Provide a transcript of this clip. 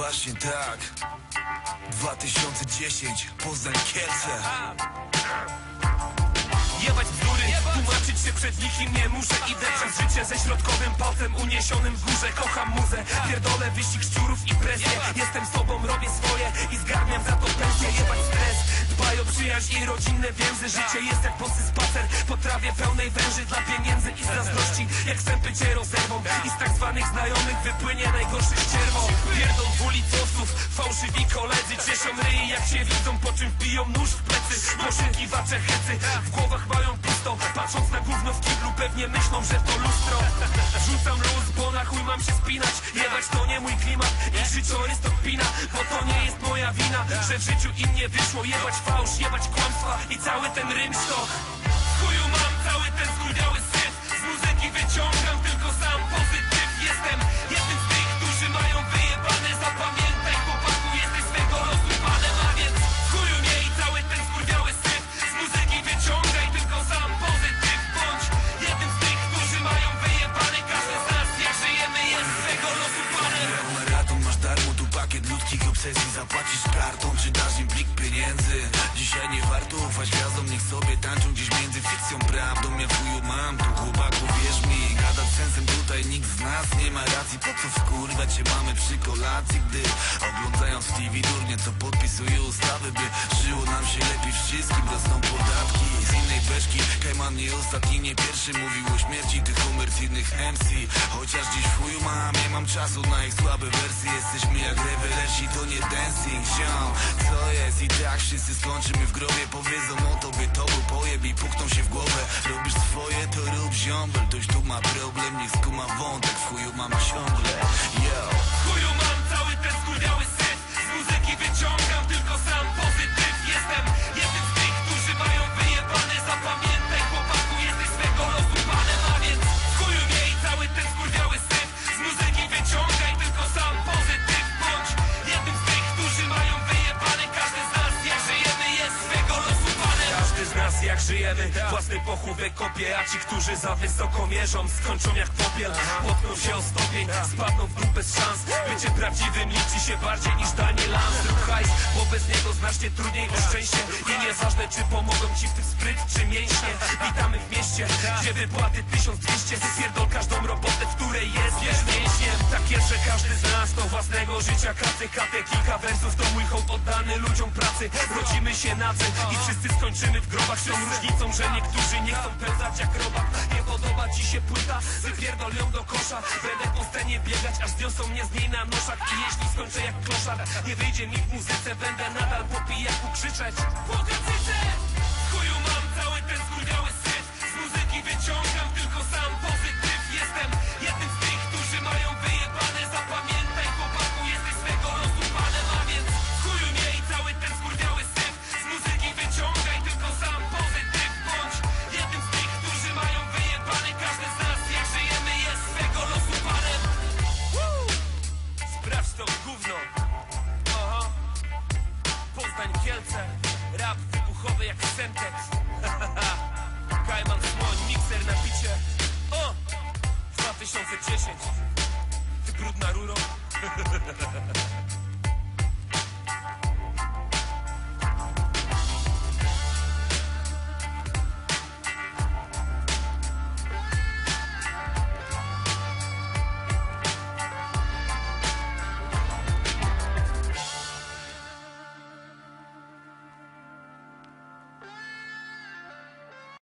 Właśnie tak. 2010 Poznań Kielce. Jebać bzdury, tłumaczyć się przed nikim nie muszę. Idę przez życie ze środkowym palcem uniesionym w górze. Kocham muzę, pierdolę wyścig szczurów i presję. Jestem sobą, robię swoje i zgarniam za to pensję. Jebać stres, dbaj o przyjaźń i rodzinne więzy. Życie jest jak posy spacer. Po trawie pełnej węży Dla pieniędzy i zazdrości, jak sępy cię rozerwą I z tak zwanych znajomych wypłynie najgorszy ścierwo fałszywi koledzy Cieszą ryj jak się widzą, po czym wbiją nóż w plecy. Poszukiwacze hecy, w głowach mają pusto Patrząc na gówno w kiblu pewnie myślą, że to lustro. Rzucam luz, bo na chuj mam się spinać. Jebać to nie mój klimat i życiorys to kpina Bo to nie jest moja wina, że w życiu im nie wyszło. Jebać fałsz, jebać kłamstwa i cały ten rymstok W chuju mam obsesji Zapłacisz kartą, czy dasz im plik pieniędzy? Dzisiaj nie warto ufać gwiazdom, niech sobie tańczą gdzieś między fikcją prawdą. Ja chuju mam, nas nie ma racji Po co wkurwać się? Mamy przy kolacji Gdy oglądając TV durnie co podpisuje ustawy By żyło nam się lepiej wszystkim, rosną podatki. Z innej beczki, Kajman nie ostatni, nie pierwszy Mówił o śmierci tych komercyjnych MC Chociaż dziś w chuju mam, nie mam czasu na ich słabe wersje. Jesteśmy jak rewelersi, to nie dancing ziom Jest i tak wszyscy skończymy w grobie. Powiedzą o tobie, to był pojeb i pukną się w głowę. Robisz swoje, to rób ziombel Ktoś tu ma problem, niech skuma wątek. W chuju mam ciągle, jak żyjemy. Własny pochówek kopie A ci, którzy za wysoko mierzą Skończą jak popiel. Potkną się o stopień Spadną w dół bez szans. Bycie prawdziwym liczy się bardziej niż danie lans Rób hajs, bo bez niego znacznie trudniej o szczęście. I nieważne czy pomogą ci w tym spryt czy mięśnie. Witamy w mieście, gdzie wypłaty 1200 Wypierdol każdą robotę, w której jest że każdy z nas do własnego życia Kraty, katę, kilka wersów To mój hołd oddany ludziom pracy. Rodzimy się nadzy i wszyscy skończymy w grobach. Z tą różnicą, że niektórzy nie chcą pełzać jak robak. Nie podoba ci się płyta, wypierdol ją do kosza. Będę po scenie biegać, aż zniosą mnie z niej na noszach. I jeśli skończę jak kloszar Nie wyjdzie mi w muzyce, będę nadal po pijaku krzyczeć Pokacyce! wielce Rap wybuchowy jak sentek Kajman, słoń, mikser na picie. O! 2010 Ty brudna ruro.